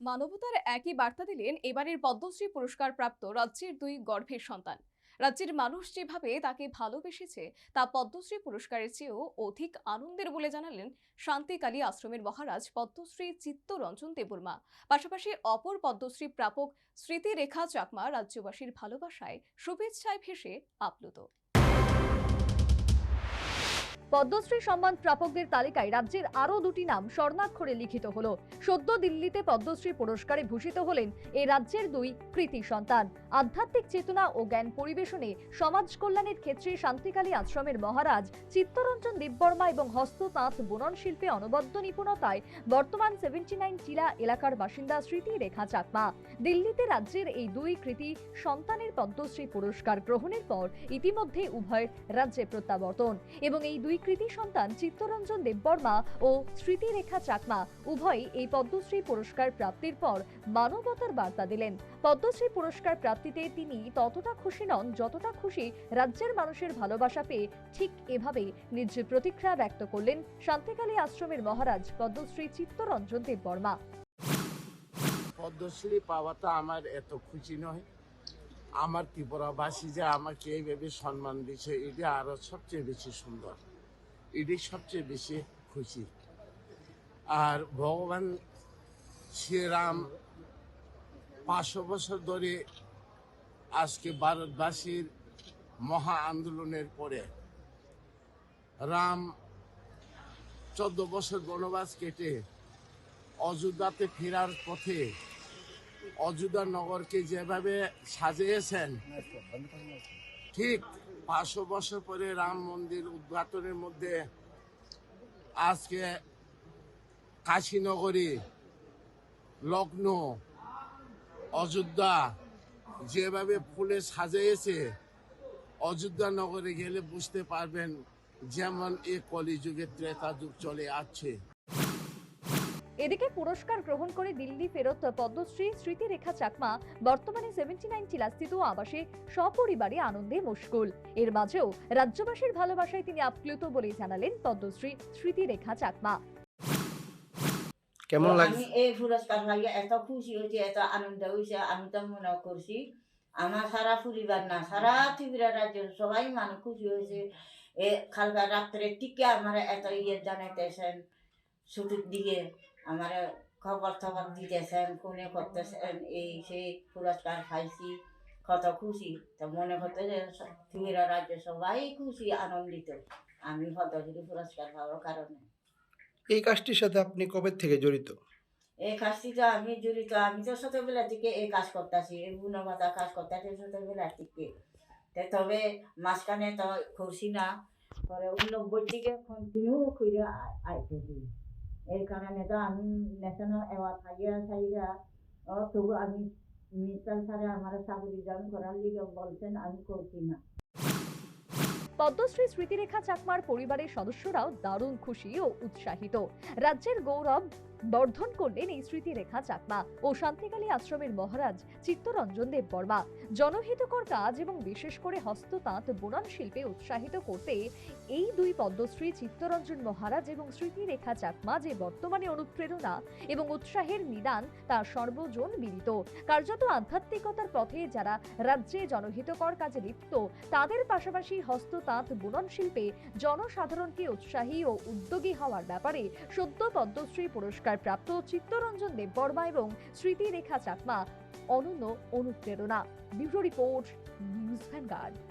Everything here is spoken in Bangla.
মানবতার একই বার্তা দিলেন এবারের পদ্মশ্রী পুরস্কার প্রাপ্ত রাজ্যের দুই গর্ভের সন্তান। রাজ্যের মানুষ যেভাবে তাকে ভালোবেসেছে, তা পদ্মশ্রী পুরস্কারের চেয়েও অধিক আনন্দের বলে জানালেন শান্তিকালী আশ্রমের মহারাজ পদ্মশ্রী চিত্তরঞ্জন দেববর্মা। পাশাপাশি অপর পদ্মশ্রী প্রাপক স্মৃতিরেখা চাকমা রাজ্যবাসীর ভালোবাসায় শুভেচ্ছায় ভেসে আপ্লুত। পদ্মশ্রী সম্মান প্রাপকদের তালিকায় রাজ্যের আরও দুটি নাম স্বর্ণাক্ষরে লিখিত হল। সদ্য দিল্লিতে পদ্মশ্রী পুরস্কারে ভূষিত হলেন এ রাজ্যের দুই কৃতি সন্তান। আধ্যাত্মিক চেতনা ও জ্ঞান পরিবেশনে সমাজ কল্যাণের ক্ষেত্রে শান্তিকালী আশ্রমের মহারাজ চিত্তরঞ্জন দেববর্মা এবং হস্ত তাঁত বুনন শিল্পে অনবদ্য নিপুণতায় বর্তমান সেভেন্টি নাইন চিলা এলাকার বাসিন্দা স্মৃতি রেখা চাকমা। দিল্লিতে রাজ্যের এই দুই কৃতি সন্তানের পদ্মশ্রী পুরস্কার গ্রহণের পর ইতিমধ্যে উভয়ের রাজ্যে প্রত্যাবর্তন। এবং এই দুই কৃতি সন্তান চিত্তরঞ্জন দেববর্মা ও স্মৃতিরেখা চাকমা উভয়ই এই পদ্মশ্রী পুরস্কার প্রাপ্তির পর মানবতার বার্তা দিলেন। পদ্মশ্রী পুরস্কার প্রাপ্তিতে তিনি ততটা খুশি নন যতটা খুশি রাজ্যের মানুষের ভালোবাসা পেয়ে ঠিক এভাবেই নিজ প্রতিক্রিয়া ব্যক্ত করলেন শান্তিকালী আশ্রমের মহারাজ পদ্মশ্রী চিত্তরঞ্জন দেববর্মা। পদ্মশ্রী পাওয়াটা আমার এত খুশি নয়। আমার ত্রিপুরাবাসী যে আমাকে এইভাবে সম্মান দিচ্ছে এটা আরও সবচেয়ে বেশি সুন্দর। এটাই সবচেয়ে বেশি খুশি। আর ভগবান শ্রীরাম পাঁচশো বছর ধরে আজকে ভারতবাসীর মহা আন্দোলনের পরে রাম চোদ্দ বছর বনবাস কেটে অযোধ্যাতে ফেরার পথে অযোধ্যা নগরকে যেভাবে সাজিয়েছেন, ঠিক পাঁচশো বছর পরে রাম মন্দির উদ্ঘাটনের মধ্যে আজকে কাশীনগরী লগ্ন অযোধ্যা যেভাবে ফুলে সাজিয়েছে, অযোধ্যা নগরে গেলে বুঝতে পারবেন যেমন এ কলিযুগে ত্রেতা যুগ চলে আসছে। এদিকে পুরস্কার গ্রহণ করে দিল্লি ফেরত পদ্মশ্রী স্মৃতিরেখা চাকমা বর্তমানে সেভেন্টি নাইন চিলাস্থিত আবাসে সপরিবারে আনন্দে মুশকুল। এর মাঝেও রাজ্যবাসীর ভালোবাসায় তিনি আপ্লুত বলে জানালেন পদ্মশ্রী স্মৃতিরেখা চাকমা। কেমন লাগছে? এই পুরস্কার পাইয়া এত খুশি হয়েছে এত আনন্দ হয়েছে আমি তো মনে করছি আমার সারা পরিবার না সারা ত্রিপুরা রাজ্যের সবাই মানুষ খুশি হয়েছে। এ কালকা রাত্রে টিকে আমার এত ইয়ে জানাইতেছেন ছুটির দিকে। আমার খবর টবর দিতেছেন কোনে করতেছেন এই সেই পুরস্কার পাইছি কত খুশি। তো মনে হতো যে ত্রিপুরা রাজ্যে সবাই খুশি আনন্দিত। আমি পদ্মশ্রী পুরস্কার পাওয়ার কারণে। এই কাজটির সাথে আপনি কবে থেকে জড়িত? এই কাজটি তো আমি জড়িত আমি তো ছোটবেলা থেকে এই কাজ করতেছি এই গুণগতা কাজ করতেছি ছোটবেলা থেকে। তে তবে মাঝখানে তো খুশি না পরে উনব্বই থেকে কন্টিনিউ করে আইতেছি এই কারণে তো আমি ন্যাশনাল অ্যাওয়ার্ড পাইয়া চাইয়া ও তবু আমি মিনিস্টার স্যারে আমার চাকরি জয়েন করার লিগে বলছেন আমি করছি না পদ্মশ্রী স্মৃতিরেখা চাকমার পরিবারের সদস্যরাও দারুণ খুশি ও উৎসাহিত। রাজ্যের গৌরব বর্ধন করলেন এই স্মৃতিরেখা চাকমা ও শান্তিকালী আশ্রমের মহারাজ চিত্তরঞ্জন দেব বর্মা। জনহিতকর কাজ এবং বিশেষ করে হস্ততাঁত বুনন শিল্পে উৎসাহিত করতে এই দুই পদ্মশ্রী চিত্তরঞ্জন মহারাজ এবং স্মৃতিরেখা চাকমা যে বর্তমানে অনুপ্রেরণা এবং উৎসাহের নিদান, তা সর্বজন বিদিত কার্যত আধ্যাত্মিকতার পথে যারা রাজ্যে জনহিতকর কাজে লিপ্ত, তাদের পাশাপাশি হস্ততাঁত বুনন শিল্পে জনসাধারণকে উৎসাহী ও উদ্যোগী হওয়ার ব্যাপারে সদ্য পদ্মশ্রী পুরস্কার প্রাপ্ত চিত্তরঞ্জন দেব বর্মা এবং স্মৃতিরেখা চাকমা অনন্য অনুপ্রেরণা। Bureau report news Vanguard.